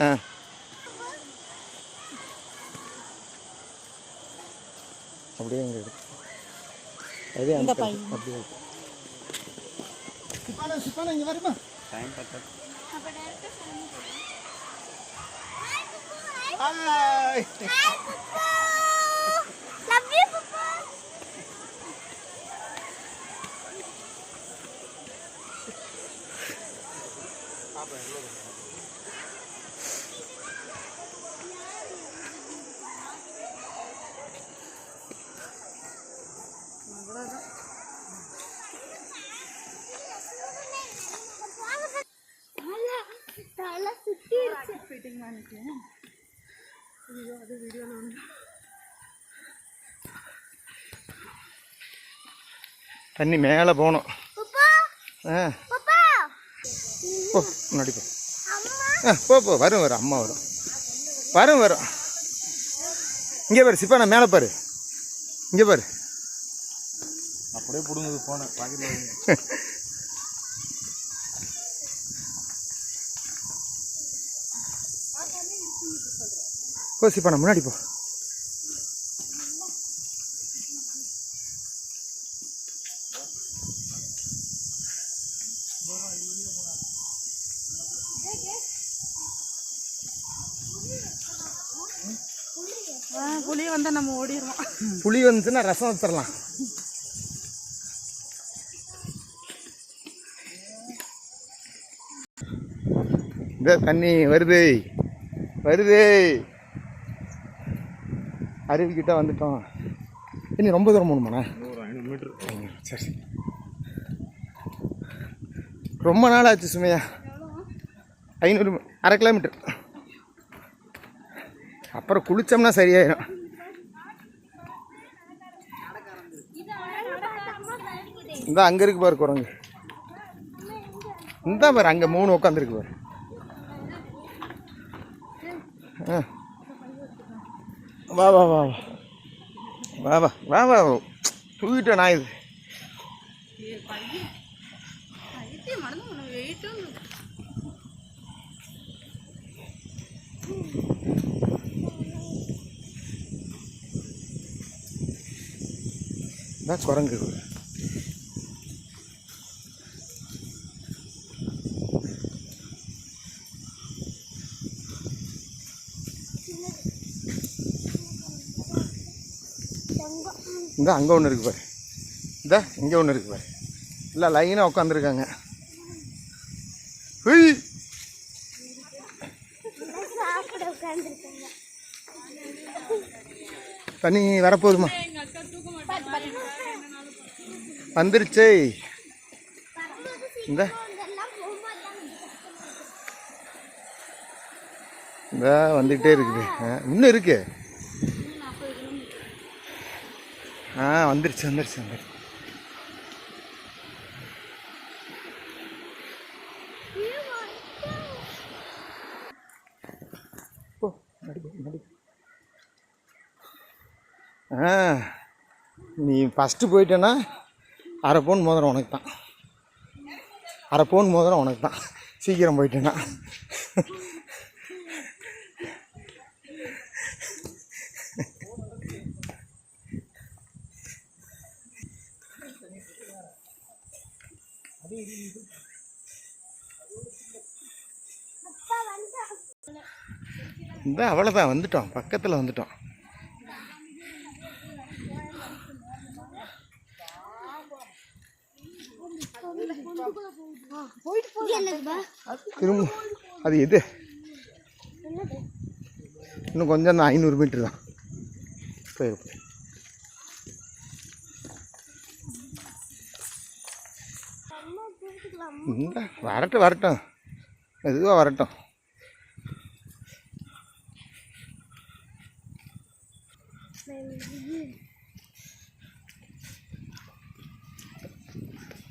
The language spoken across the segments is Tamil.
ஆ. அப்படியே இங்கே இருக்கு. அதே அப்படியே இருக்கு. சிப்பானா வருமா. டைம் பத்தது. தலை சுத்திருச்சு தண்ணி மேலே போகணும். அப்பா ஆ. அப்பா போ. முன்னாடி போ. அம்மா ஆ போ போ. வரும் வரும். அம்மா வரும். வரும் வரும். இங்கே பாரு சிப்பா நான் மேலே பாரு. இங்கே பாரு. அப்படியே பிடுங்குது போனேன் பாக்கெட்ல போ சிப்பா நான் முன்னாடி போ. புளி வந்தா நம்ம ஓடிடுவோம் புளி வந்துச்சுன்னா ரசம் வச்சிடலாம் இந்த தண்ணி வருது. வருது. அருவிக்கிட்ட வந்துட்டோம். இனி ரொம்ப தூரம் போகணுமாண்ணா? ஐநூறு மீட்டர். சரி சரி. ரொம்ப நாள் ஆச்சு சுமையா? ஐநூறு அரை கிலோமீட்டர். அப்புறம் குளிச்சோம்னா சரியாயிடும் இந்த அங்கே இருக்கு பாரு குரங்கு. இந்த பாரு அங்கே மூணு உட்காந்துருக்கு பாரு. ஆ. வா வா வா வா. வா வா வா வா. தூக்கிட்டேன் நான் இது குரங்கு. இந்த அங்கே ஒன்று இருக்கு பாரு. இந்த இங்கே ஒன்று இருக்குது பாரு. இல்லை லைனாக உட்காந்துருக்காங்க ஹுய். தண்ணி வரப்போகுதுமா வந்துருச்சு. இந்த. இந்த வந்துக்கிட்டே இருக்குது. ஆ, இன்னும் இருக்குது ஆ வந்துருச்சு வந்துருச்சு வந்துருச்சு. ஆ நீ ஃபஸ்ட்டு போயிட்டேன்னா அரை பவுன் மோதிரம் உனக்கு தான். அரை பவுன் மோதிரம் உனக்கு தான். சீக்கிரம் போயிட்டேன்னா. இந்த அவ்வளோதான் வந்துட்டோம் பக்கத்தில் வந்துட்டோம் திரும்ப அது எது? இன்னும் கொஞ்சம் தான் ஐநூறு மீட்டர் தான். போயிரு அம்மா தூக்கிக்கலாம் இந்த வரட்டும் வரட்டும். மெதுவாக வரட்டும்.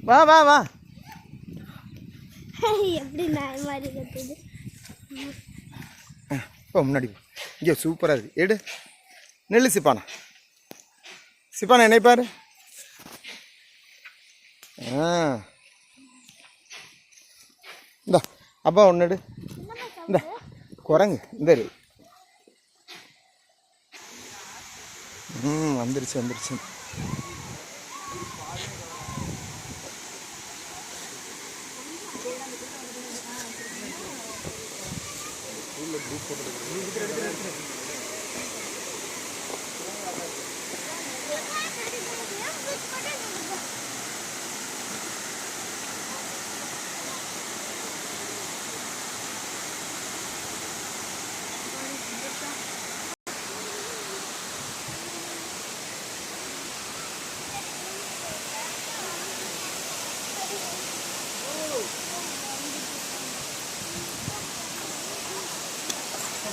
வா வா வா. எப்படி நாய் மாதிரி கத்துது? இப்போ முன்னாடி போ. இங்கே சூப்பராக இருக்கு. எடு. நெல்லு சிப்பானா. சிப்பானா என்னை பாரு. ஆ. இந்தா அப்பா ஒன்று எடு. இந்த குரங்கு. இந்த. ம் வந்துருச்சு வந்துருச்சு. போட்டு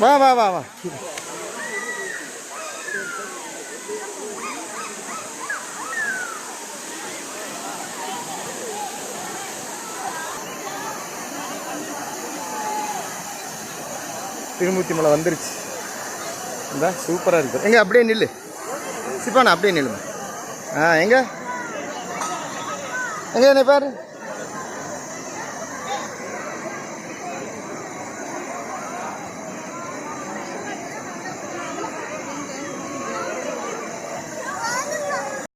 வா வா வா வா. திருமூர்த்தி மலை வந்துருச்சு. இந்த சூப்பராக இருக்குது எங்கே அப்படியே நில்லு. சிப்பானா அப்படியே நில்லுமா? ஆ எங்கே? எங்கே என்ன பாரு.